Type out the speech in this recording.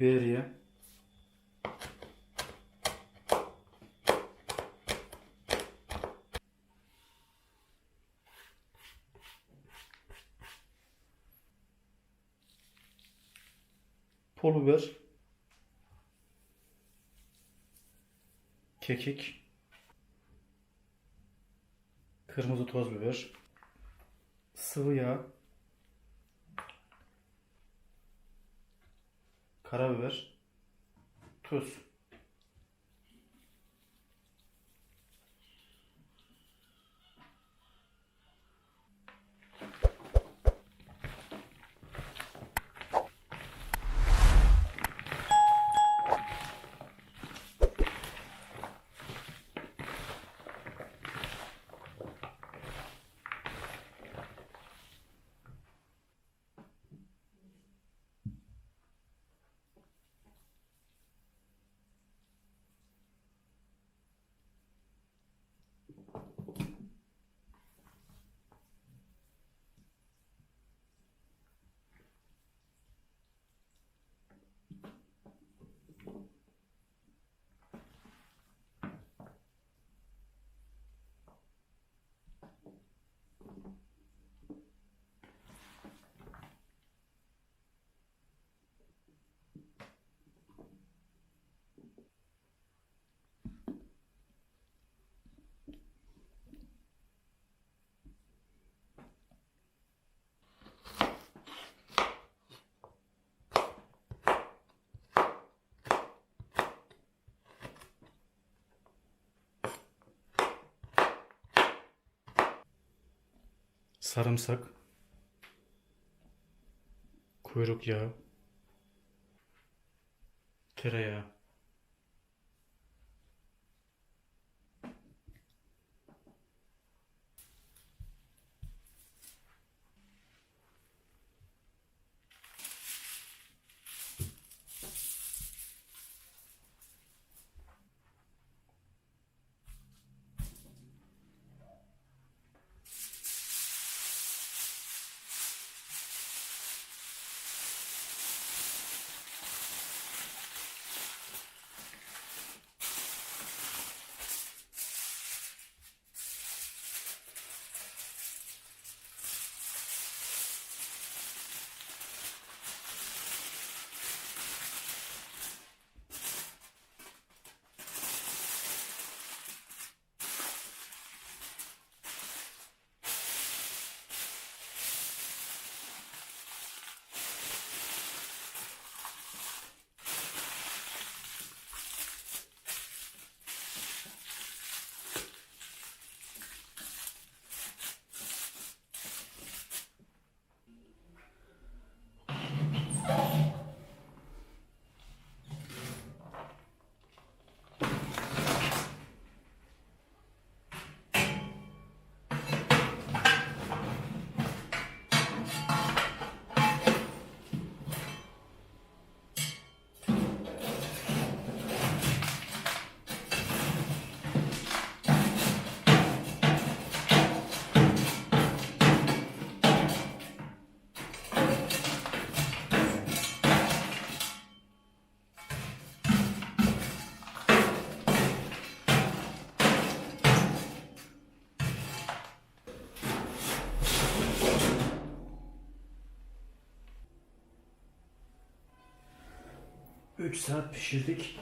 biberiye, pul biber, kekik, kırmızı toz biber, sıvı yağ, karabiber, tuz. Sarımsak, kuyruk yağı, tereyağı. Üç saat pişirdik.